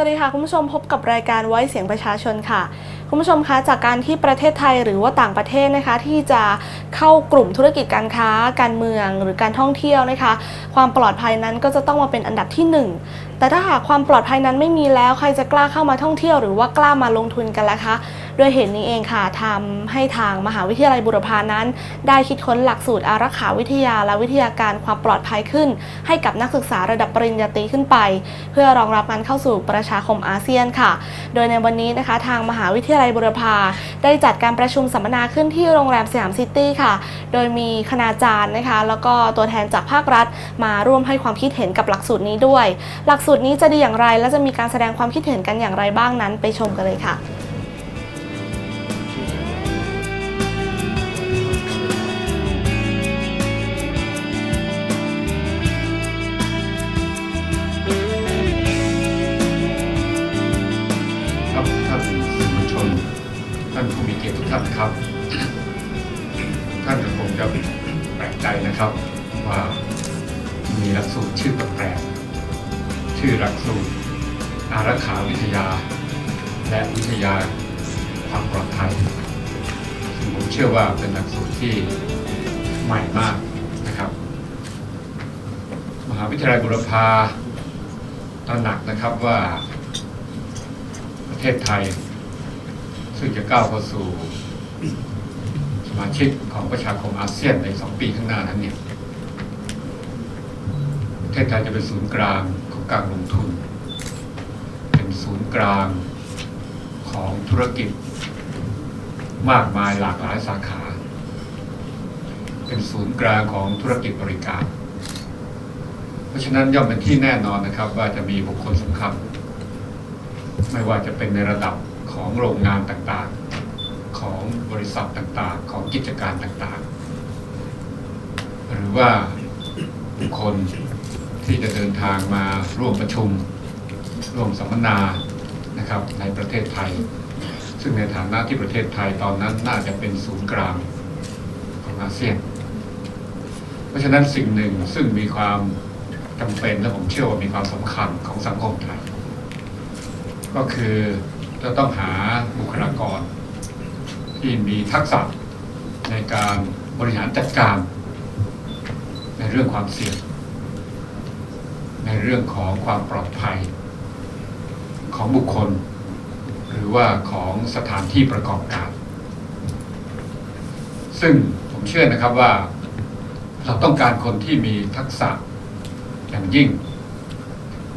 สวัสดีค่ะ คุณผู้ชมพบกับรายการไว้เสียงประชาชนค่ะ คุณผู้ชมคะจากการที่ประเทศไทยหรือว่าต่างประเทศนะคะ ที่จะเข้ากลุ่มธุรกิจการค้า การเมืองหรือการท่องเที่ยวนะคะ ความปลอดภัยนั้นก็จะต้องมาเป็นอันดับที่หนึ่งแต่ถ้าหากความปลอดภัยนั้นไม่มีแล้วใครจะกล้าเข้ามาท่องเที่ยว หรือว่ากล้ามาลงทุนกันล่ะคะ ด้วยเหตุนี้เองค่ะทำให้ทางมหาวิทยาลัยบุรพานั้น ได้คิดค้นหลักสูตรอารักขาวิทยาและวิทยาการความปลอดภัยขึ้น ให้กับนักศึกษาระดับปริญญาตรีขึ้นไป เพื่อรองรับการเข้าสู่ประชาคมอาเซียนค่ะ โดยในวันนี้นะคะ ทางมหาวิทยาลัยบุรพาได้จัดการประชุมสัมมนาขึ้นที่โรงแรมสยามซิตี้ค่ะ โดยมีคณาจารย์นะคะ แล้วก็ตัวแทนจากภาครัฐ มาร่วมให้ความคิดเห็นกับหลักสูตรนี้ด้วย หลักสูตรนี้จะดีอย่างไร และจะมีการแสดงความคิดเห็นกันอย่างไรบ้างนั้น ไปชมกันเลยค่ะ เชื่อว่าเป็นหลักสูตรที่ใหม่มากนะครับ มหาวิทยาลัยบุรพาตระหนักนะครับว่าประเทศไทย ซึ่งจะก้าวเข้าสู่สมาชิกของประชาคมอาเซียนในสองปีข้างหน้านั้นเนี่ยประเทศไทยจะเป็นศูนย์กลางของการลงทุน เป็นศูนย์กลางของธุรกิจ มากมายหลากหลายสาขา เป็นศูนย์กลางของธุรกิจบริการ เพราะฉะนั้นย่อมเป็นที่แน่นอนนะครับ ว่าจะมีบุคคลสำคัญ ไม่ว่าจะเป็นในระดับของโรงงานต่างๆ ของบริษัทต่างๆ ของกิจการต่างๆ หรือว่าบุคคลที่จะเดินทางมาร่วมประชุม ร่วมสัมมนานะครับในประเทศไทย ซึ่งในฐานะที่ประเทศไทยตอนนั้นน่าจะเป็นศูนย์กลางของอาเซียน เพราะฉะนั้นสิ่งหนึ่งซึ่งมีความจำเป็นและผมเชื่อว่ามีความสำคัญของสังคมไทย ก็คือจะต้องหาบุคลากร ที่มีทักษะในการบริหารจัดการ ในเรื่องความเสี่ยง ในเรื่องของความปลอดภัยของบุคคล รือว่าของสถานที่ประกอบการ ซึ่งผมเชื่อนะครับว่าเราต้องการคนที่มีทักษะอย่างยิ่ง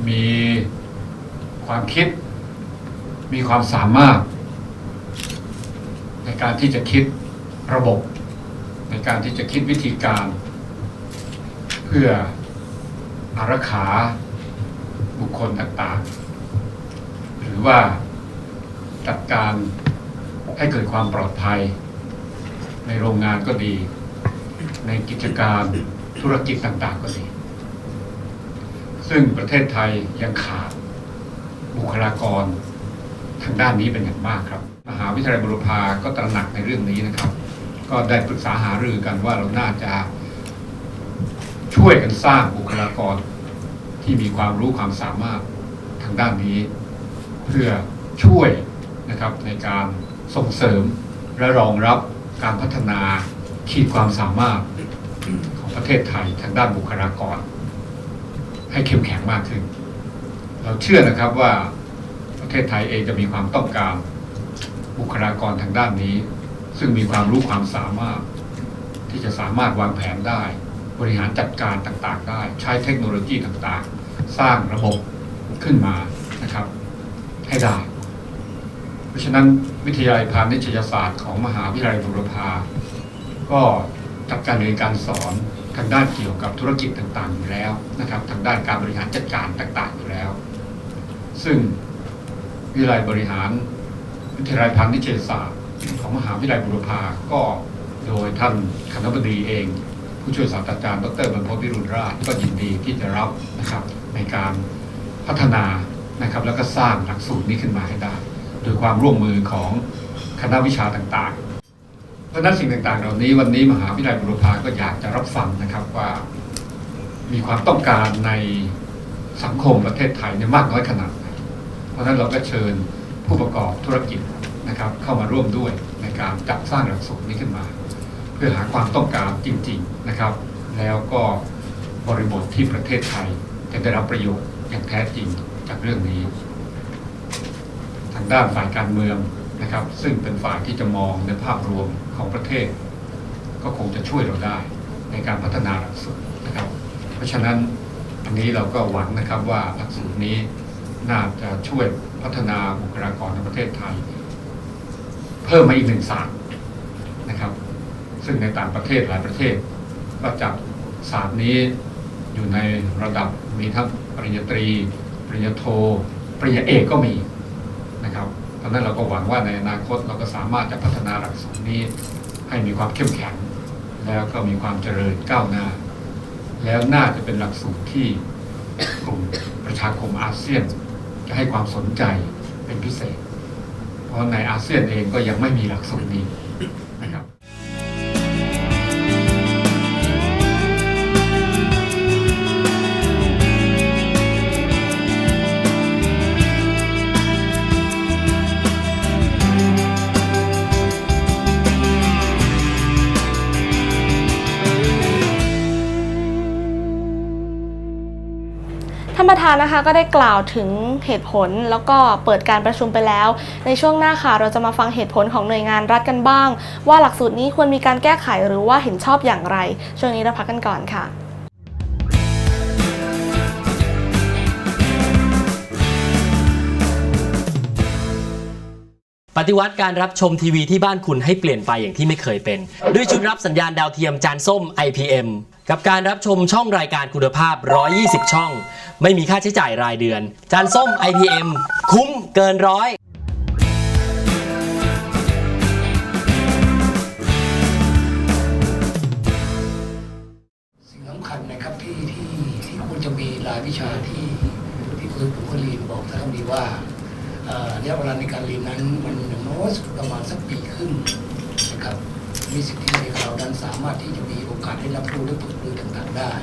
มีความคิด มีความสามารถ ในการที่จะคิดระบบ ในการที่จะคิดวิธีการ เพื่ออารักขาบุคคลต่างๆ หรือว่า จัดการให้เกิดความปลอดภัย ในโรงงานก็ดี ในกิจการธุรกิจต่าง ๆ ก็ดี ซึ่งประเทศไทยยังขาดบุคลากรทางด้านนี้เป็นอย่างมากครับ มหาวิทยาลัยบุรพาก็ตระหนักในเรื่องนี้นะครับ ก็ได้ปรึกษาหารือกันว่าเราน่าจะช่วยกันสร้างบุคลากรที่มีความรู้ความสามารถทางด้านนี้ เพื่อช่วย นะครับในการส่งเสริมและรองรับการพัฒนาขีดความสามารถของประเทศไทยทางด้านบุคลากร ให้เข้มแข็งมากขึ้น เราเชื่อนะครับว่าประเทศไทยเองจะมีความต้องการบุคลากรทางด้านนี้ ซึ่งมีความรู้ความสามารถ ที่จะสามารถวางแผนได้ บริหารจัดการต่างๆ ได้ ใช้เทคโนโลยีต่างๆ สร้างระบบขึ้นมานะครับ ให้ได้ เพราะฉะนั้นวิทยาลัยพาณิชยศาสตร์ของมหาวิทยาลัยบุรพาก็จัดการเรียนการสอนทางด้านเกี่ยวกับธุรกิจต่างๆอยู่แล้วนะครับทางด้านการบริหารจัดการต่างๆอยู่แล้ว ซึ่งวิทยาลัยบริหาร วิทยาลัยพาณิชยศาสตร์ของมหาวิทยาลัยบุรพาก็โดยท่านคณบดีเอง ผู้ช่วยศาสตราจารย์ดรบรรพตวิรุณราชก็ยินดีที่จะรับนะครับในการพัฒนานะครับแล้วก็สร้างหลักสูตรนี้ขึ้นมาให้ได้ โดยความร่วมมือของคณะวิชาต่างๆ เพราะนั้นสิ่งต่างๆ เหล่านี้วันนี้มหาวิทยาลัยบุรพาก็อยากจะรับฟังนะครับว่า มีความต้องการในสังคมประเทศไทยเนี่ยมากน้อยขนาดไหน เพราะนั้นเราก็เชิญผู้ประกอบธุรกิจนะครับเข้ามาร่วมด้วยในการจัดสร้างหลักสูตรนี้ขึ้นมา เพื่อหาความต้องการจริง ๆนะครับ แล้วก็บริบทที่ประเทศไทยจะได้รับประโยชน์อย่างแท้จริงจากเรื่องนี้างด้านฝ่ายการเมืองนะครับ ซึ่งเป็นฝ่ายที่จะมองในภาพรวมของประเทศ ก็คงจะช่วยเราได้ในการพัฒนาหลักสูตรนะครับ เพราะฉะนั้นอันนี้เราก็หวังนะครับว่าหลักสูตรนี้น่าจะช่วยพัฒนาบุคลากรในประเทศไทย เพิ่มมาอีกหนึ่งศาสตร์นะครับ ซึ่งในต่างประเทศหลายประเทศ ก็จัดศาสตร์นี้อยู่ในระดับมีทั้งปริญญาตรี ปริญญาโท ปริญญาเอกก็มี นะครับ เพราะนั้นเราก็หวังว่าในอนาคตเราก็สามารถจะพัฒนาหลักสูตรนี้ ให้มีความเข้มแข็ง แล้วก็มีความเจริญก้าวหน้า แล้วน่าจะเป็นหลักสูตรที่กลุ่มประชาคมอาเซียน จะให้ความสนใจเป็นพิเศษ เพราะในอาเซียนเองก็ยังไม่มีหลักสูตรนี้านปรนะคะก็ได้กล่าวถึงเหตุผลแล้วก็เปิดการประชุมไปแล้ว ในช่วงหน้าค่ะเราจะมาฟังเหตุผลของหน่วยงานรัฐกันบ้าง ว่าหลักสูตรนี้ควรมีการแก้ไขหรือว่าเห็นชอบอย่างไร ช่วงนี้เราพักกันก่อนค่ะ ฏิวัติการรับชมทีวีที่บ้านคุณให้เปลี่ยนไปอย่างที่ไม่เคยเป็น ด้วยชุดรับสัญญาณดาวเทียมจานส้ม IPM กับการรับชมช่องรายการคุณภาพ 120 ช่อง ไม่มีค่าใช้จ่ายรายเดือน จานส้ม IPM คุ้มเกินร้อยสิ่งสำคัญนะครับที่ที่ที่ควรจะมีรายวิชาที่ที่คุณผมก็เรียนบอกท่านดีว่าเอ่อ ระยะเวลาในการเรียนนั้นมันอย่างน้อยสุดประมาณสักปีครึ่งนะครับมีสิทธิในเรานั้นสามารถที่จะมีโอกาสได้รับรู้และฝึกรู้ต่างๆได้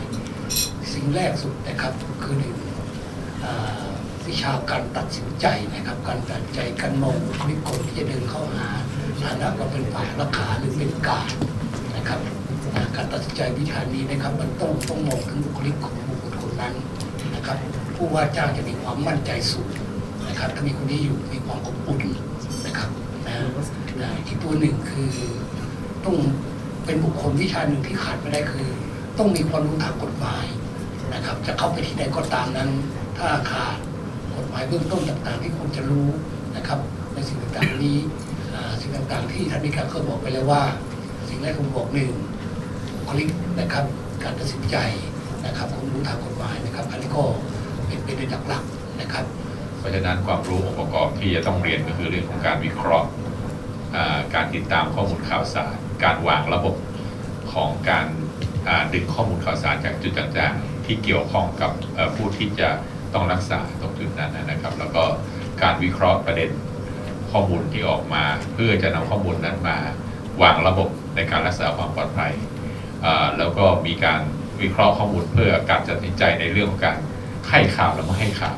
สิ่งแรกสุดนะครับคือหนึ่งวิชาการตัดสินใจนะครับ การตัดใจการมองบุคลิกคนที่จะเดินเข้าหาฐานะเราเป็นฝ่ายรักษาหรือเป็นกาดนะครับการตัดสินใจวิชานี้นะครับ มันต้องต้องมองถึงบุคลิกของบุคคลคนนั้นนะครับ ผู้ว่าจ้างจะมีความมั่นใจสูง นะครับถ้ามีคนนี้อยู่มีความอบอุ่นนะครับนะนะอีกตัวหนึ่งคือต้องเป็นบุคคลวิชาหนึ่งที่ขาดไม่ได้คือ ต้องมีความรู้ทางกฎหมายนะครับ จะเข้าไปที่ใดก็ตามนั้น ถ้าขาดกฎหมายเบื้องต้นต่างๆ ที่ควรจะรู้นะครับในสิ่งต่างๆนี้สิ่งต่างๆ ที่ท่านนิการเคยบอกไปแล้วว่า สิ่งแรกผมบอกหนึ่งคลิกนะครับ การตัดสินใจนะครับความรู้ทางกฎหมายนะครับ อันนี้ก็เป็นเป็นในหลักนะครับ เพราะฉะนั้นความรู้องค์ประกอบที่จะต้องเรียนก็คือเรื่องของการวิเคราะห์การติดตามข้อมูลข่าวสาร การวางระบบของการดึงข้อมูลข่าวสารจากจุดต่างๆที่เกี่ยวข้องกับผู้ที่จะต้องรักษาตรงจุดนั้นนะครับ แล้วก็การวิเคราะห์ประเด็นข้อมูลที่ออกมา เพื่อจะนำข้อมูลนั้นมาวางระบบในการรักษาความปลอดภัยแล้วก็มีการวิเคราะห์ข้อมูลเพื่อการตัดสินใจในเรื่องของการให้ข่าวและไม่ให้ข่าว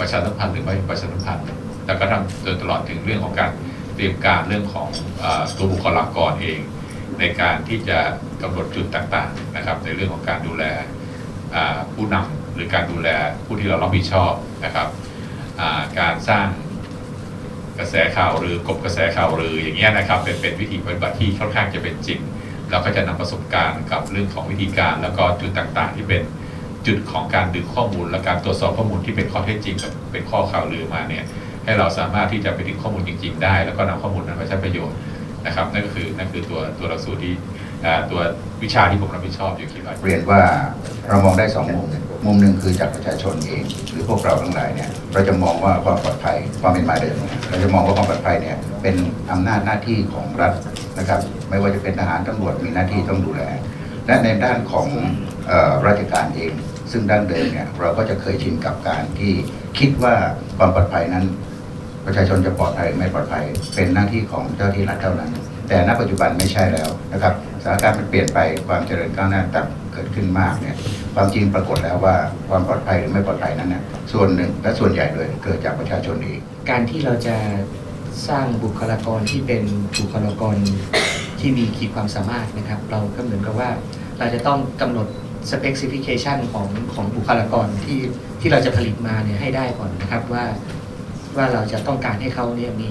ประชาสัมพันธ์หรือไม่ประชาสัมพันธ์แล้วก็ทำโดยตลอดถึงเรื่องของการเตรียมการเรื่องของอตัวบุคลากรเอง ในการที่จะกำหนดจุดต่างๆนะครับ ในเรื่องของการดูแลผู้นำหรือการดูแลผู้ที่เรารับผิดชอบนะครับการสร้างกระแสข่าวหรือกบกระแสข่าวหรืออย่างเงี้ยนะครับ เป็นเป็นวิธีปฏิบัติที่ค่อนข้างจะเป็นจริงเราก็จะนำประสบการณ์กับเรื่องของวิธีการแล้วก็จุดต่างๆ ที่เป็น จุดของการดึงข้อมูลและการตรวจสอบข้อมูลที่เป็นข้อเท็จจริงกับเป็นข้อข่าวลือมาเนี่ยให้เราสามารถที่จะไปดึงข้อมูลจริง ๆ ได้ แล้วก็นำข้อมูลนั้นมาใช้ประโยชน์นะครับนั่นก็คือนั่นคือตัวตัวหลักสูตรที่ตัววิชาที่ผมรับผิดชอบอยู่คิดว่าเรียนว่าเรามองได้สองมุมมุมหนึ่งคือจากประชาชนเอง หรือพวกเราทั้งหลายเนี่ยเราจะมองว่าความปลอดภัยความเป็นมาเดิมเราจะมองว่าความปลอดภัยเนี่ยเป็นอำนาจหน้าที่ของรัฐนะครับ ไม่ว่าจะเป็นทหารตำรวจมีหน้าที่ต้องดูแล และในด้านของออราชการเอง ซึ่งดั้งเดิมเนี่ยเราก็จะเคยชินกับการที่คิดว่าความปลอดภัยนั้น ประชาชนจะปลอดภัยไม่ปลอดภัย เป็นหน้าที่ของเจ้าที่รัฐเท่านั้น แต่ณปัจจุบันไม่ใช่แล้วนะครับสถานการณ์มันเปลี่ยนไปความเจริญก้าวหน้าต่ำเกิดขึ้นมากเนี่ยความจริงปรากฏแล้วว่าความปลอดภัยหรือไม่ปลอดภัยนั้นเนี่ยส่วนหนึ่งและส่วนใหญ่เลยเกิดจากประชาชนเองการที่เราจะสร้างบุคลากรที่เป็นบุคลากรที่มีขีดความสามารถนะครับ เราก็เหมือนกับว่าเราจะต้องกำหนด specification ของของบุคลากรที่ที่เราจะผลิตมาเนี่ยให้ได้ก่อนนะครับว่าว่าเราจะต้องการให้เขาเนี่ยมี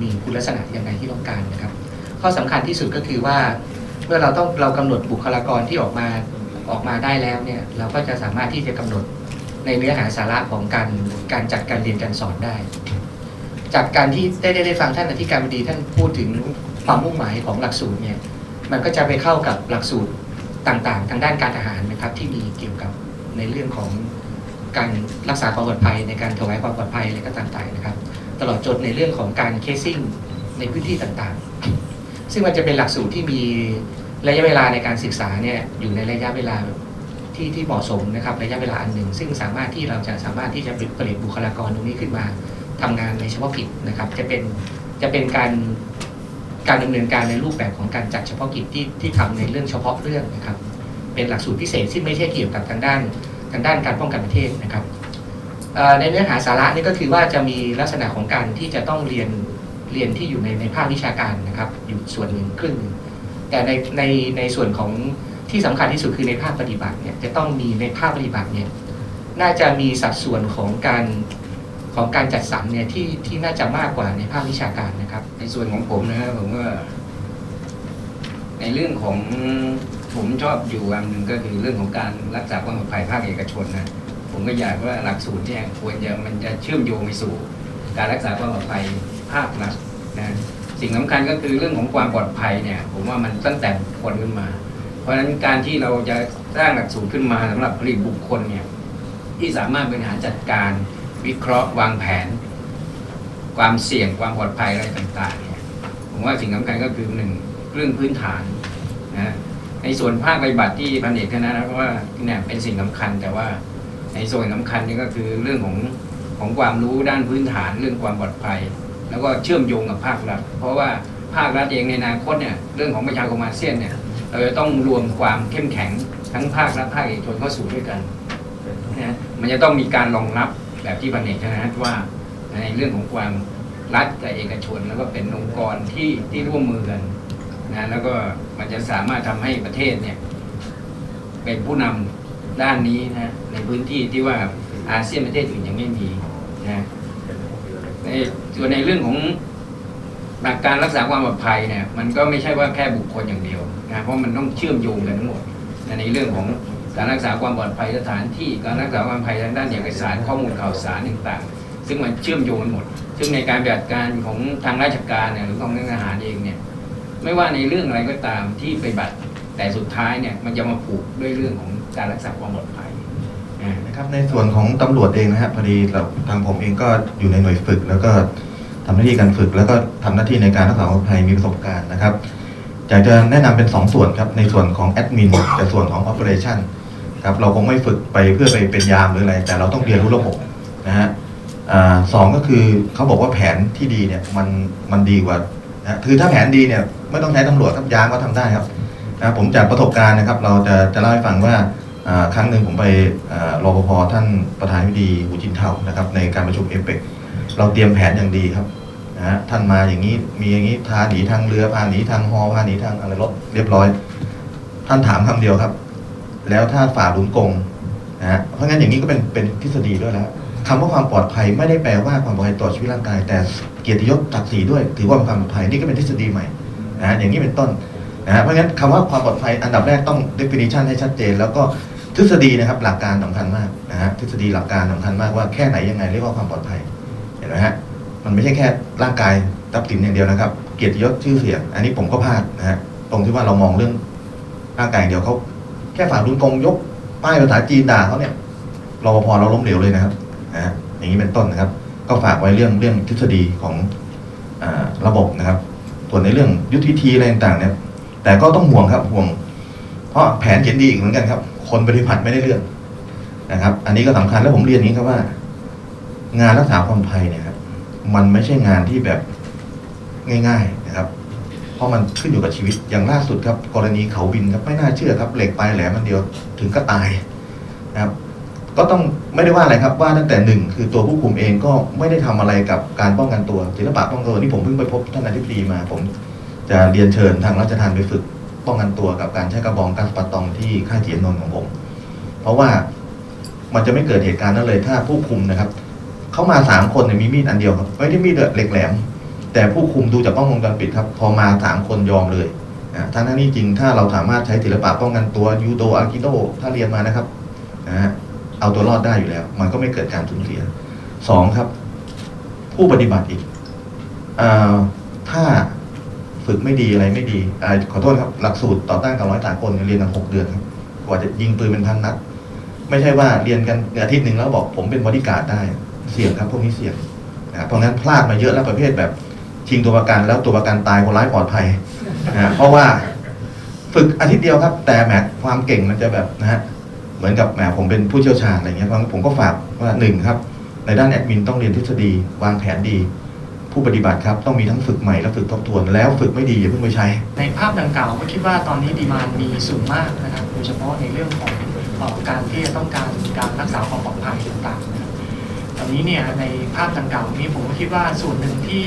มีคุณลักษณะยังไงที่ต้องการนะครับ ข้อสำคัญที่สุดก็คือว่า เมื่อเราต้องเรากำหนดบุคลากรที่ออกมาออกมาได้แล้วเนี่ยเราก็จะสามารถที่จะกำหนดในเนื้อหาสาระของการการจัดการเรียนการสอนได้ จากการที่ได้ได้ได้ฟังท่านอธิการบดีท่านพูดถึงความมุ่งหมายของหลักสูตรเนี่ยมันก็จะไปเข้ากับหลักสูตร ต่างๆ ทางด้านการทหารนะครับที่มีเกี่ยวกับในเรื่องของการรักษาความปลอดภัยในการถวายความปลอดภัยอะไรก็ต่างๆนะครับ ตลอดจนในเรื่องของการเคสซิ่งในพื้นที่ต่างๆ ซึ่งมันจะเป็นหลักสูตรที่มีระยะเวลาในการศึกษาเนี่ยอยู่ในระยะเวลาที่ที่เหมาะสมนะครับระยะเวลาอันหนึ่ง ซึ่งสามารถที่เราจะสามารถที่จะผลิตบุคลากรตรงนี้ขึ้นมาทำงานในเฉพาะกิจนะครับ จะเป็นจะเป็นการ การดำเนินการในรูปแบบของการจัดเฉพาะกิจที่ที่ทำในเรื่องเฉพาะเรื่องนะครับ เป็นหลักสูตรพิเศษซึ่ไม่ใช่เกี่ยวกับทางด้านทางด้านการป้องกันประเทศนะครับในเนื้อหาสาระนี่ก็คือว่าจะมีลักษณะของการที่จะต้องเรียนเรียนที่อยู่ในในภาควิชาการนะครับ อยู่ส่วนหนึ่งครึ่งหนึ่งแต่ในในในส่วนของที่สำคัญที่สุดคือในภาคปฏิบัติเนี่ยจะต้องมีในภาคปฏิบัติเนี่ยน่าจะมีสัดส่วนของการ ของการจัดสรรเนี่ยที่ที่น่าจะมากกว่าในภาควิชาการนะครับ ในส่วนของผมนะครับผมว่า ในเรื่องของผมชอบอยู่อันหนึ่งก็คือเรื่องของการรักษาความปลอดภัยภาคเอกชนนะผมก็อยากว่าหลักสูตรเนี่ยควรจะมันจะเชื่อมโยงไปสู่ การรักษาความปลอดภัยภาครัฐนะสิ่งสำคัญก็คือเรื่องของความปลอดภัยเนี่ย ผมว่ามันตั้งแต่บุคคลขึ้นมา เพราะฉะนั้นการที่เราจะสร้างหลักสูตรขึ้นมาสำหรับผลิตบุคคลเนี่ย ที่สามารถบริหารจัดการ วิเคราะห์วางแผน ความเสี่ยงความปลอดภัยอะไรต่างๆเนี่ยผมว่าสิ่งสำคัญก็คือหนึ่งเรื่องพื้นฐานนะในส่วนภาคปฏิบัติที่พันเอกธนานะว่าเนี่ยเป็นสิ่งสำคัญ แต่ว่าในส่วนสำคัญนี่ก็คือเรื่องของของความรู้ด้านพื้นฐานเรื่องความปลอดภัย แล้วก็เชื่อมโยงกับภาครัฐ เพราะว่าภาครัฐเองในอนาคตเนี่ยเรื่องของประชาคมอาเซียนเนี่ยเราจะต้องรวมความเข้มแข็งทั้งภาครัฐภาคเอกชนเข้าสู่ด้วยกันนะมันจะต้องมีการรองรับ แบบที่พันเอกธนาว่าในเรื่องของความรัฐกับเอกชน แล้วก็เป็นองค์กรที่ที่ร่วมมือกันนะแล้วก็มันจะสามารถทำให้ประเทศเนี่ย เป็นผู้นำด้านนี้นะในพื้นที่ที่ว่าอาเซียนประเทศอื่นยังไม่มีนะในส่วนในเรื่องของหลักการรักษาความปลอดภัยเนี่ย มันก็ไม่ใช่ว่าแค่บุคคลอย่างเดียวนะเพราะมันต้องเชื่อมโยงกันทั้งหมดในเรื่องของ การรักษาความปลอดภัยสถานที่การรักษาความปลอดภัยทางด้านเอกสารข้อมูลข่าวสารต่างๆ ซึ่งมันเชื่อมโยงกันหมด ซึ่งในการปฏิบัติการของทางราชการเนี่ยหรือของทหารเองเนี่ยไม่ว่าในเรื่องอะไรก็ตามที่ไปบัติแต่สุดท้ายเนี่ยมันจะมาผูกด้วยเรื่องของการรักษาความปลอดภัยนะครับในส่วนของตำรวจเองนะฮะพอดีเราทางผมเองก็อยู่ในหน่วยฝึก แล้วก็ทำหน้าที่การฝึก แล้วก็ทำหน้าที่ในการรักษาความปลอดภัยมีประสบการณ์นะครับอยากจะแนะนำเป็น 2 ส่วนครับในส่วนของแอดมินกับส่วนของ Operation ครับเราคงไม่ฝึกไปเพื่อไปเป็นยามหรืออะไร แต่เราต้องเรียนรู้ระบบนะฮะอสองก็คือเขาบอกว่าแผนที่ดีเนี่ยมันมันดีกว่านะคือถ้าแผนดีเนี่ยไม่ต้องใช้ตำรวจครับยามก็ทำได้ครับนะผมจากประสบการณ์นะครับ เราจะจะเล่าให้ฟังว่าครั้งหนึ่งผมไปอ่ารปภท่านประธานวิดีหูจินเทานะครับ ในการประชุมเอเปกเราเตรียมแผนอย่างดีครับนะฮะท่านมาอย่างนี้มีอย่างนี้พาหนีทางเรือพาหนีทางฮอพาหนีทางอะไรรถเรียบร้อย ท่านถามคำเดียวครับ แล้วถ้าฝ่าหลุมกงนะฮะเพราะงั้นอย่างนี้ก็เป็นเป็นทฤษฎีด้วยแล้วคำว่าความปลอดภัยไม่ได้แปลว่าความปลอดภัยต่อชีวิตร่างกาย แต่เกียรติยศศักดิ์ศรีด้วย ถือว่าเป็นความปลอดภัยนี่ก็เป็นทฤษฎีใหม่นะฮะอย่างนี้เป็นต้นนะฮะเพราะงั้นคำว่าความปลอดภัยอันดับแรกต้อง definition ให้ชัดเจน แล้วก็ทฤษฎีนะครับหลักการสำคัญมากนะฮะทฤษฎีหลักการสำคัญมากว่าแค่ไหนยังไงเรียกว่าความปลอดภัยเห็นไหมฮะมันไม่ใช่แค่ร่างกายทรัพย์สินอย่างเดียวนะครับ เกียรติยศชื่อเสียง อันนี้ผมก็พลาดนะฮะตรงที่ว่าเรามองเรื่องร่างกายอย่างเดียวเขา แค่ฝ่ารุนกงยกป้ายภาษาจีนด่าเขาเนี่ยรปภเราล้มเหลวเลยนะครับนะอย่างนี้เป็นต้นนะครับ ก็ฝากไว้เรื่องเรื่องทฤษฎีของอระบบนะครับ ส่วนในเรื่องยุทธวิธีอะไรต่างๆเนี่ย แต่ก็ต้องห่วงครับห่วง เพราะแผนเขียนดีอีกเหมือนกันครับ คนปฏิบัติไม่ได้เรื่องนะครับ อันนี้ก็สำคัญแล้วผมเรียนอย่างนี้ครับว่า งานรักษาความภัยเนี่ยครับ มันไม่ใช่งานที่แบบง่าย ๆนะครับ ราะมันขึ้นอยู่กับชีวิตอย่างล่าสุดครับ กรณีเขาบินครับไม่น่าเชื่อครับ เหล็กปลายแหลมมันเดียวถึงก็ตายนะครับก็ต้องไม่ได้ว่าอะไรครับว่าตั้งแต่หนึ่งคือตัวผู้คุมเองก็ไม่ได้ทำอะไรกับการป้องกันตัวศิลปะป้องกันตัวนี่ผมเพิ่งไปพบท่านอธิบดีมา ผมจะเรียนเชิญทางราชทานไปฝึกป้องกันตัวกับการใช้กระบองก๊าซปะตองที่ค่ายเจียนนนท์ของผมเพราะว่ามันจะไม่เกิดเหตุการณ์นั้นเลยถ้าผู้คุมนะครับเขามาสามคนเนี่ยมีมีดอันเดียวครับไม่ได้มีดเหล็กแหลม แต่ผู้คุมดูจากกล้องวงจรปิดครับ พอมาสามคนยอมเลยนะทั้งนั้นนี่จริงถ้าเราสามารถใช้ศิลปะป้องกันตัวยูโดอากิโดถ้าเรียนมานะครับนะฮะเอาตัวรอดได้อยู่แล้ว มันก็ไม่เกิดการสูญเสียสองครับ ผู้ปฏิบัติอีกอถ้าฝึกไม่ดีอะไรไม่ดีอขอโทษครับ หลักสูตรต่อต้านการร้อยสากลเนี่ยเรียนกันหกเดือนครับกว่าจะยิงปืนเป็นพันนัด ไม่ใช่ว่าเรียนกันอาทิตย์หนึ่งแล้วบอกผมเป็นบริการดได้ เสี่ยงครับ พวกนี้เสี่ยงนะเพราะงั้นพลาดมาเยอะแล้วประเภทแบบ ชิงตัวประกันแล้วตัวประกันตายคนร้ายปลอดภัยนะเพราะว่าฝึกอาทิตย์เดียวครับ แต่แหมความเก่งมันจะแบบนะฮะเหมือนกับแหมผมเป็นผู้เชี่ยวชาญอะไรเงี้ยเพราะผมก็ฝากว่าหนึ่งครับ ในด้านแอดมินต้องเรียนทฤษฎีวางแผนดี ผู้ปฏิบัติครับต้องมีทั้งฝึกใหม่และฝึกทบทวนแล้วฝึกไม่ดีอย่าเพิ่งไปใช้ ในภาพดังกล่าวก็คิดว่าตอนนี้ดีมานมีสูงมากนะครับโดยเฉพาะในเรื่องของออการที่จะต้องการการรักษาความปลอดภัยต่างๆตอนนี้เนี่ยในภาพดังกล่าวนี้ผมก็คิดว่าส่วนหนึ่งที่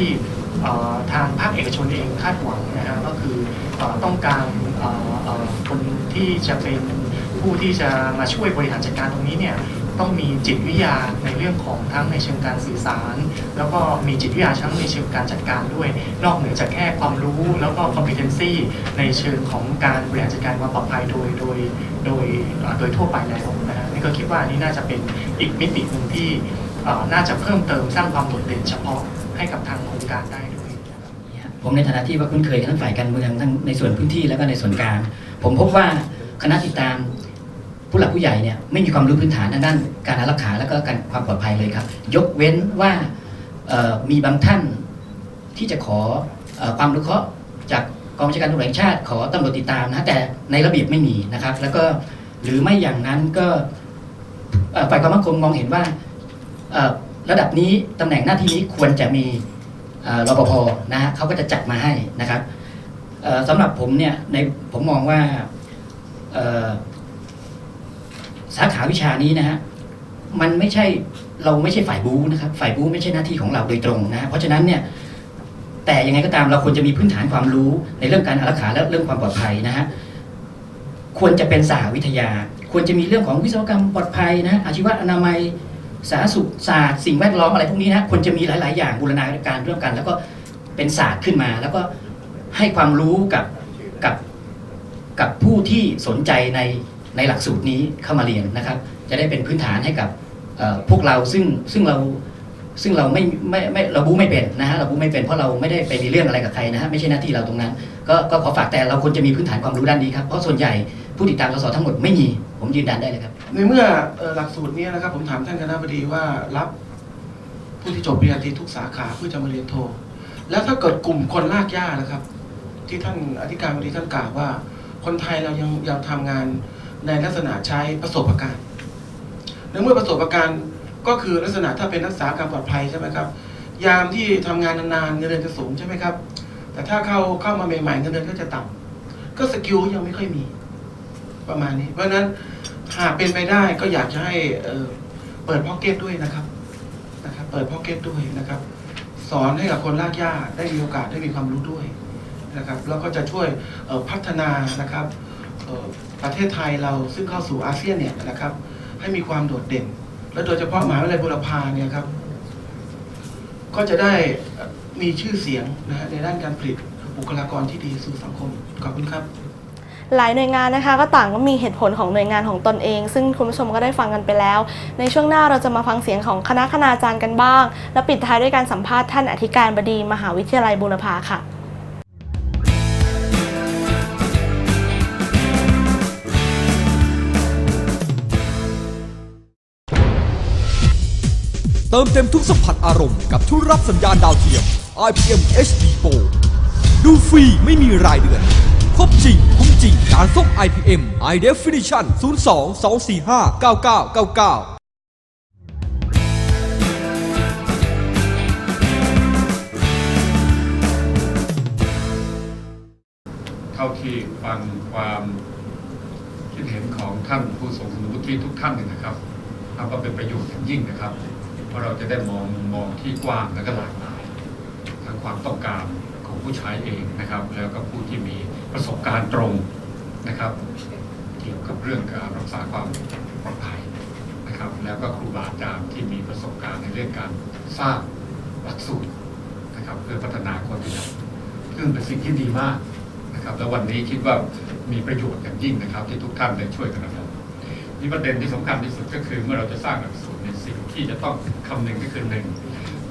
ทางภาคเอกชนเองคาดหวังนะฮะก็คืออต้องการคนที่จะเป็นผู้ที่จะมาช่วยบริหารจัดการตรงนี้เนี่ยต้องมีจิตวิทยาในเรื่องของทั้งในเชิงการสื่อสาร แล้วก็มีจิตวิทยาทั้งในเชิงการจัดการด้วย นอกเหนือจากแค่ความรู้แล้วก็ competency ในเชิงของการบริหารจัดการความปลอดภัยโดยโดยโดยโดยทั่วไปแล้วนะฮะนี่ก็คิดว่านี่น่าจะเป็นอีกมิติหนึ่งที่น่าจะเพิ่มเติมสร้างความโดดเด่นเฉพาะให้กับทางโครง การได้ด้วย ผมในฐานะที่ว่าคุ้นเคยทั้งฝ่ายการเมืองทั้งในส่วนพื้นที่แล้วก็ในส่วนกลางผมพบว่าคณะติดตามผู้หลักผู้ใหญ่เนี่ยไม่มีความรู้พื้นฐานทางด้านการอารักขาและก็การความปลอดภัยเลยครับ ยกเว้นว่ามีบางท่านที่จะขออความรู้เคราะห์จากกองบัญชาการตำรวจแห่งชาติขอตำรวจติดตามนะแต่ในระเบียบไม่มีนะครับ แล้วก็หรือไม่อย่างนั้นก็ฝ่ายความมั่นคงมองเห็นว่าระดับนี้ตำแหน่งหน้าที่นี้ควรจะมี รปภนะฮะเขาก็จะจัดมาให้นะครับสำหรับผมเนี่ยในผมมองว่าสาขาวิชานี้นะฮะมันไม่ใช่เราไม่ใช่ฝ่ายบู๊นะครับ ฝ่ายบู๊ไม่ใช่หน้าที่ของเราโดยตรงนะฮะเพราะฉะนั้นเนี่ยแต่ยังไงก็ตามเราควรจะมีพื้นฐานความรู้ในเรื่องการอารักขาและเรื่องความปลอดภัยนะฮะควรจะเป็นสาวิทยา ควรจะมีเรื่องของวิศวกรรมปลอดภัยนะอาชีวะอนามัย สาธารณสุขศาสตร์สิ่งแวดล้อมอะไรพวกนี้นะควรจะมีหลาย ๆ อย่างบูรณาการร่วมกัน แล้วก็เป็นศาสตร์ขึ้นมา แล้วก็ให้ความรู้กับกับกับผู้ที่สนใจในในหลักสูตรนี้เข้ามาเรียนนะครับ จะได้เป็นพื้นฐานให้กับพวกเราซึ่งซึ่งเราซึ่งเราไม่ไม่ไม่เราบู๊ไม่เป็นนะฮะเราบู๊ไม่เป็นเพราะเราไม่ได้ไปมีเรื่องอะไรกับใครนะฮะไม่ใช่หน้าที่เราตรงนั้น ก็ก็ขอฝากแต่เราควรจะมีพื้นฐานความรู้ด้านนี้ครับเพราะส่วนใหญ่ ผู้ติดตามสสทั้งหมดไม่มี ผมยืนยันได้เลยครับ ในเมื่อเอ่อหลักสูตรเนี้นะครับ ผมถามท่านคณะบดีว่ารับผู้ที่จบปริญญาตรีทุกสาขาเพื่อจะมาเรียนโท แล้วถ้าเกิดกลุ่มคนลากย่านะครับ ที่ท่านอธิการบดีท่านกล่าวว่า คนไทยเรายังยังทำงานในลักษณะใช้ประสบการณ์ในเมื่อประสบการณ์ก็คือลักษณะถ้าเป็นรักษาการปลอดภัยใช่ไหมครับยามที่ทำงานนานๆเงินเดือนจะสูงใช่ไหมครับ แต่ถ้าเข้าเข้ามาใหม่ๆเงินเดือนก็จะต่ำก็สกิลยังไม่ค่อยมี ประมาณนี้ เพราะฉะนั้นหากเป็นไปได้ก็อยากจะให้เปิดพ็อกเก็ตด้วยนะครับนะครับ เปิดพ็อกเก็ตด้วยนะครับ สอนให้กับคนลากย่าได้มีโอกาสได้มีความรู้ด้วยนะครับ แล้วก็จะช่วยพัฒนานะครับประเทศไทยเราซึ่งเข้าสู่อาเซียนเนี่ยนะครับ ให้มีความโดดเด่น และโดยเฉพาะมหาวิทยาลัยบุรพาเนี่ยครับ ก็จะได้มีชื่อเสียงนะฮะในด้านการผลิตบุคลากรที่ดีสู่สังคมขอบคุณครับ หลายหน่วยงานนะคะ ก็ต่างก็มีเหตุผลของหน่วยงานของตนเอง ซึ่งคุณผู้ชมก็ได้ฟังกันไปแล้ว ในช่วงหน้าเราจะมาฟังเสียงของคณะคณาจารย์กันบ้าง และปิดท้ายด้วยการสัมภาษณ์ท่านอธิการบดี มหาวิทยาลัยบูรพาค่ะเติมเต็มทุกสัมผัสอารมณ์กับทุกรับสัญญาณดาวเทียม IPM HD Pro ดูฟรีไม่มีรายเดือน ครบจริงคุ้มจริงการส่ง IPM High Definition 02 245 9999เท่าที่ฟังความคิดเห็นของท่านผู้ทรงคุณวุฒิทุกท่านเนี่ยนะครับนับว่าเป็นประโยชน์อย่างยิ่งนะครับ เพราะเราจะได้มองมุมมองที่กว้างและก็หลากหลายทั้งความต้องการของผู้ใช้เองนะครับ แล้วก็ผู้ที่มี ประสบการณ์ตรงนะครับ เกี่ยวกับเรื่องการรักษาความปลอดภัยนะครับ แล้วก็ครูบาอาจารย์ที่มีประสบการณ์ในเรื่องการสร้างหลักสูตรนะครับเพื่อพัฒนาคนที่ซึ่งเป็นสิ่งที่ดีมากนะครับ แล้ววันนี้คิดว่ามีประโยชน์อย่างยิ่งนะครับ ที่ทุกท่านได้ช่วยกันนะครับนี่ประเด็นที่สำคัญที่สุดก็คือเมื่อเราจะสร้างหลักสูตรในสิ่งที่จะต้องคำนึงก็คือหนึ่ง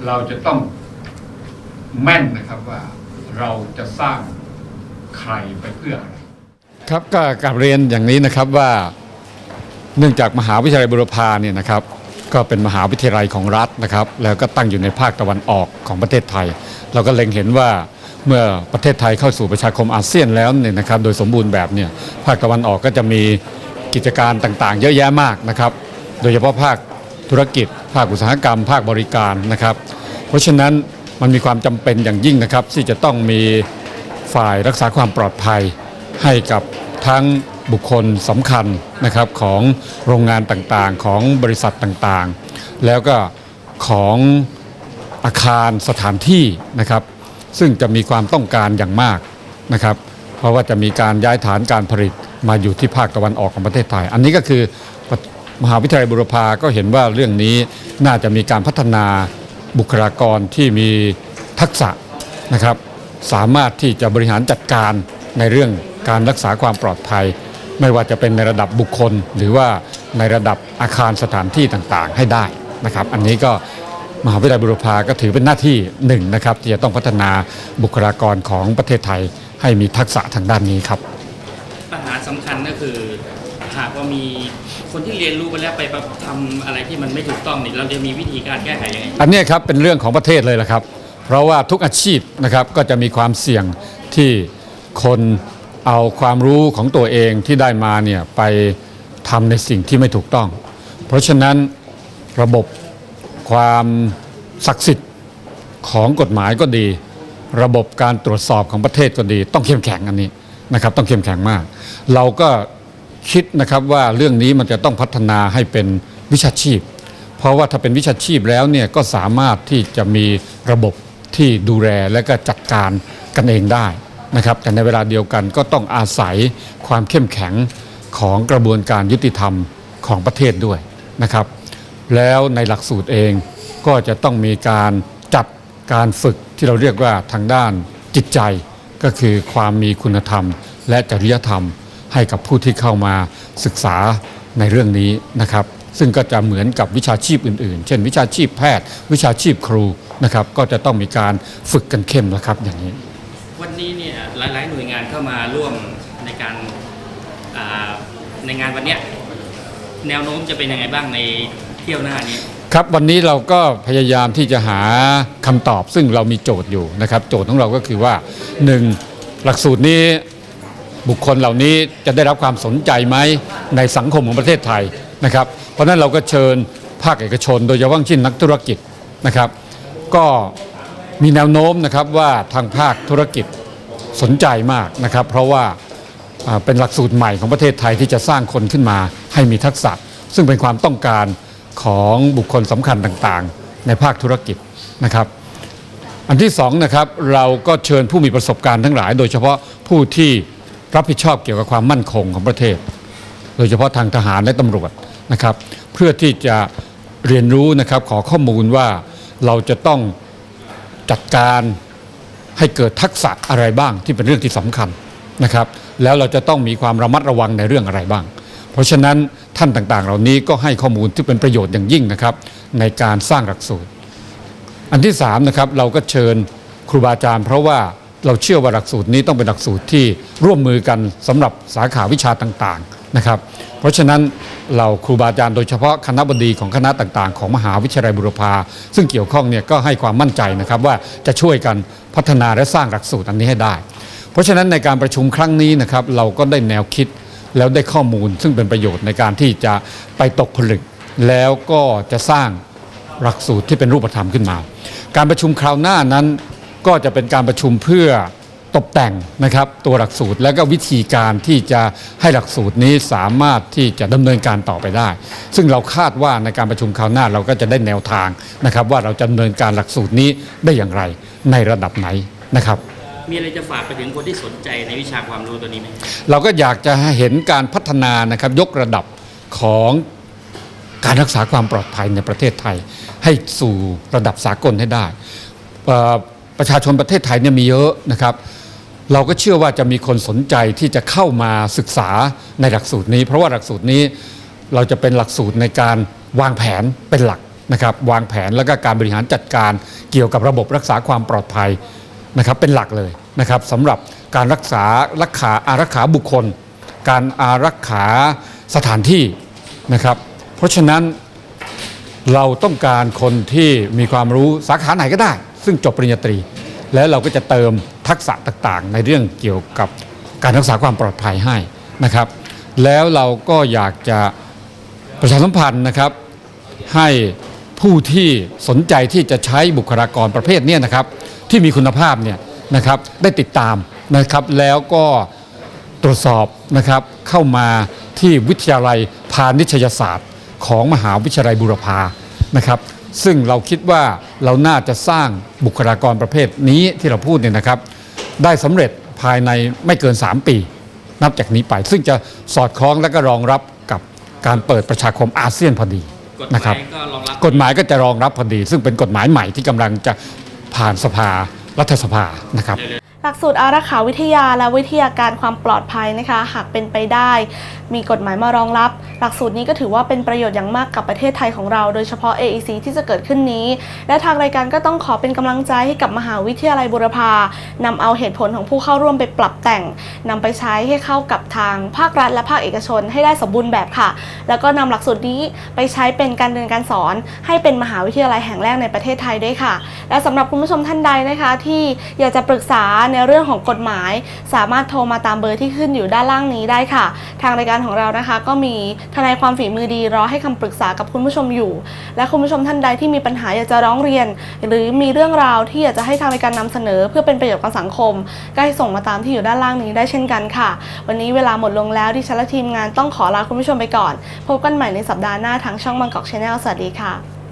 เราจะต้องแม่นนะครับว่าเราจะสร้าง ใครไปเพื่ออะไรครับก็กลับเรียนอย่างนี้นะครับว่าเนื่องจากมหาวิทยาลัยบุรพาเนี่ยนะครับ ก็เป็นมหาวิทยาลัยของรัฐนะครับ แล้วก็ตั้งอยู่ในภาคตะวันออกของประเทศไทย เราก็เล็งเห็นว่าเมื่อประเทศไทยเข้าสู่ประชาคมอาเซียนแล้วเนี่ยนะครับ โดยสมบูรณ์แบบเนี่ยภาคตะวันออกก็จะมีกิจการต่างๆ เยอะแยะมากนะครับ โดยเฉพาะภาคธุรกิจ ภาคอุตสาหกรรม ภาคบริการนะครับ เพราะฉะนั้นมันมีความจำเป็นอย่างยิ่งนะครับ ที่จะต้องมี ฝ่ายรักษาความปลอดภัย ให้กับทั้งบุคคลสำคัญนะครับของโรงงานต่างๆ ของบริษัทต่างๆ แล้วก็ของอาคารสถานที่นะครับ ซึ่งจะมีความต้องการอย่างมากนะครับ เพราะว่าจะมีการย้ายฐานการผลิตมาอยู่ที่ภาคตะวันออกของประเทศไทย อันนี้ก็คือมหาวิทยาลัยบุรพาก็เห็นว่าเรื่องนี้น่าจะมีการพัฒนาบุคลากรที่มีทักษะนะครับ สามารถที่จะบริหารจัดการในเรื่องการรักษาความปลอดภัย ไม่ว่าจะเป็นในระดับบุคคล หรือว่าในระดับอาคารสถานที่ต่างๆ ให้ได้นะครับ อันนี้ก็มหาวิทยาลัยบุรพาก็ถือเป็นหน้าที่หนึ่งนะครับที่จะต้องพัฒนาบุคลากรของประเทศไทยให้มีทักษะทางด้านนี้ครับ ปัญหาสำคัญก็คือหากว่ามีคนที่เรียนรู้ไปแล้วไปทำอะไรที่มันไม่ถูกต้องเนี่ยเราจะมีวิธีการแก้ไขยังไง อันเนี้ยครับเป็นเรื่องของประเทศเลยละครับ เพราะว่าทุกอาชีพนะครับก็จะมีความเสี่ยงที่คนเอาความรู้ของตัวเองที่ได้มาเนี่ยไปทำในสิ่งที่ไม่ถูกต้อง เพราะฉะนั้นระบบความศักดิ์สิทธิ์ของกฎหมายก็ดี ระบบการตรวจสอบของประเทศก็ดี ต้องเข้มแข็งอันนี้นะครับ ต้องเข้มแข็งมาก เราก็คิดนะครับว่าเรื่องนี้มันจะต้องพัฒนาให้เป็นวิชาชีพ เพราะว่าถ้าเป็นวิชาชีพแล้วเนี่ยก็สามารถที่จะมีระบบ ที่ดูแลและก็จัดการกันเองได้นะครับแต่ในเวลาเดียวกันก็ต้องอาศัยความเข้มแข็งของกระบวนการยุติธรรมของประเทศด้วยนะครับ แล้วในหลักสูตรเองก็จะต้องมีการจัดการฝึกที่เราเรียกว่าทางด้านจิตใจก็คือความมีคุณธรรม และจริยธรรมให้กับผู้ที่เข้ามาศึกษาในเรื่องนี้นะครับ ซึ่งก็จะเหมือนกับวิชาชีพอื่นๆ เช่น วิชาชีพแพทย์ วิชาชีพครูนะครับก็จะต้องมีการฝึกกันเข้มนะครับอย่างนี้ วันนี้เนี่ยหลายๆหน่วยงานเข้ามาร่วมในการอ่าในงานวันเนี้ยแนวโน้มจะเป็นยังไงบ้างในเที่ยวหน้านี้ครับวันนี้เราก็พยายามที่จะหาคำตอบซึ่งเรามีโจทย์อยู่นะครับ โจทย์ของเราก็คือว่า 1. หลักสูตรนี้บุคคลเหล่านี้จะได้รับความสนใจไหมในสังคมของประเทศไทย นะครับเพราะนั้นเราก็เชิญภาคเอกชน โดยเฉพาะยิ่งนักธุรกิจนะครับ ก็มีแนวโน้มนะครับว่าทางภาคธุรกิจสนใจมากนะครับ เพราะว่าอ่าเป็นหลักสูตรใหม่ของประเทศไทยที่จะสร้างคนขึ้นมาให้มีทักษะ ซึ่งเป็นความต้องการของบุคคลสำคัญต่างๆ ในภาคธุรกิจนะครับอันที่สองนะครับเราก็เชิญผู้มีประสบการณ์ทั้งหลาย โดยเฉพาะผู้ที่รับผิดชอบเกี่ยวกับความมั่นคงของประเทศ โดยเฉพาะทางทหารและตำรวจ นะครับเพื่อที่จะเรียนรู้นะครับขอข้อมูลว่าเราจะต้องจัดการให้เกิดทักษะอะไรบ้างที่เป็นเรื่องที่สำคัญนะครับแล้วเราจะต้องมีความระมัดระวังในเรื่องอะไรบ้าง เพราะฉะนั้นท่านต่างๆ เหล่านี้ก็ให้ข้อมูลที่เป็นประโยชน์อย่างยิ่งนะครับในการสร้างหลักสูตร อันที่สามนะครับเราก็เชิญครูบาอาจารย์เพราะว่าเราเชื่อว่าหลักสูตรนี้ต้องเป็นหลักสูตรที่ร่วมมือกันสำหรับสาขาวิชาต่างๆ นะครับ เพราะฉะนั้นเราครูบาอาจารย์โดยเฉพาะคณะบดีของคณะต่างๆ ของมหาวิทยาลัยบุรพาซึ่งเกี่ยวข้องเนี่ยก็ให้ความมั่นใจนะครับว่าจะช่วยกันพัฒนาและสร้างหลักสูตรอันนี้ให้ได้ เพราะฉะนั้นในการประชุมครั้งนี้นะครับเราก็ได้แนวคิดแล้วได้ข้อมูลซึ่งเป็นประโยชน์ในการที่จะไปตกผลึก แล้วก็จะสร้างหลักสูตรที่เป็นรูปธรรมขึ้นมา การประชุมคราวหน้านั้นก็จะเป็นการประชุมเพื่อ ตกแต่งนะครับตัวหลักสูตรและก็วิธีการที่จะให้หลักสูตรนี้สามารถที่จะดำเนินการต่อไปได้ ซึ่งเราคาดว่าในการประชุมคราวหน้าเราก็จะได้แนวทางนะครับ ว่าเราจะดำเนินการหลักสูตรนี้ได้อย่างไรในระดับไหนนะครับมีอะไรจะฝากไปถึงคนที่สนใจในวิชาความรู้ตัวนี้ไหมเราก็อยากจะเห็นการพัฒนานะครับยกระดับของการรักษาความปลอดภัยในประเทศไทย ให้สู่ระดับสากลให้ได้เอ่อประชาชนประเทศไทยเนี่ยมีเยอะนะครับ เราก็เชื่อว่าจะมีคนสนใจที่จะเข้ามาศึกษาในหลักสูตรนี้ เพราะว่าหลักสูตรนี้เราจะเป็นหลักสูตรในการวางแผนเป็นหลักนะครับวางแผนแล้วก็การบริหารจัดการเกี่ยวกับระบบรักษาความปลอดภัยนะครับเป็นหลักเลยนะครับสำหรับการรักษารักษาอารักขาบุคคล การอารักขาสถานที่นะครับเพราะฉะนั้นเราต้องการคนที่มีความรู้สาขาไหนก็ได้ ซึ่งจบปริญญาตรี แล้วเราก็จะเติมทักษะต่างๆ ในเรื่องเกี่ยวกับการรักษาความปลอดภัยให้นะครับ แล้วเราก็อยากจะประชาสัมพันธ์นะครับ ให้ผู้ที่สนใจที่จะใช้บุคลากรประเภทนี้นะครับ ที่มีคุณภาพเนี่ยนะครับได้ติดตามนะครับแล้วก็ตรวจสอบนะครับเข้ามาที่วิทยาลัยพาณิชยศาสตร์ ของมหาวิทยาลัยบูรพานะครับ ซึ่งเราคิดว่าเราน่าจะสร้างบุคลากรประเภทนี้ที่เราพูดเนี่ยนะครับ ได้สำเร็จภายในไม่เกิน 3 ปี นับจากนี้ไป ซึ่งจะสอดคล้องและก็รองรับกับการเปิดประชาคมอาเซียนพอดีกฎหนะคมารับยก็รองรับกฎหมายก็จะรองรับพอดี ซึ่งเป็นกฎหมายใหม่ที่กำลังจะผ่านสภารัฐสภานะครับ หลักสูตรอารักขาวิทยาและวิทยาการความปลอดภัยนะคะ หากเป็นไปได้ มีกฎหมายมารองรับ หลักสูตรนี้ก็ถือว่าเป็นประโยชน์อย่างมากกับประเทศไทยของเรา โดยเฉพาะ AEC ที่จะเกิดขึ้นนี้ และทางรายการก็ต้องขอเป็นกำลังใจให้กับมหาวิทยาลัยบุรพานำเอาเหตุผลของผู้เข้าร่วมไปปรับแต่งนำไปใช้ให้เข้ากับทางภาครัฐและภาคเอกชนให้ได้สมบูรณ์แบบค่ะ แล้วก็นำหลักสูตรนี้ไปใช้เป็นการเรียนการสอน ให้เป็นมหาวิทยาลัยแห่งแรกในประเทศไทยด้วยค่ะ และสำหรับคุณผู้ชมท่านใดนะคะ ที่อยากจะปรึกษาในเรื่องของกฎหมาย สามารถโทรมาตามเบอร์ที่ขึ้นอยู่ด้านล่างนี้ได้ค่ะ ทางรายการของเรานะคะ ก็มีทนายความฝีมือดีรอให้คำปรึกษากับคุณผู้ชมอยู่ และคุณผู้ชมท่านใดที่มีปัญหาอยากจะร้องเรียน หรือมีเรื่องราวที่อยากจะให้ทางรายการนำเสนอ เพื่อเป็นประโยชน์กับสังคม ก็ให้ส่งมาตามที่อยู่ด้านล่างนี้ได้เช่นกันค่ะ วันนี้เวลาหมดลงแล้วดิฉันและทีมงานต้องขอลาคุณผู้ชมไปก่อน พบกันใหม่ในสัปดาห์หน้าทางช่องบางกอกชาแนลสวัสดีค่ะ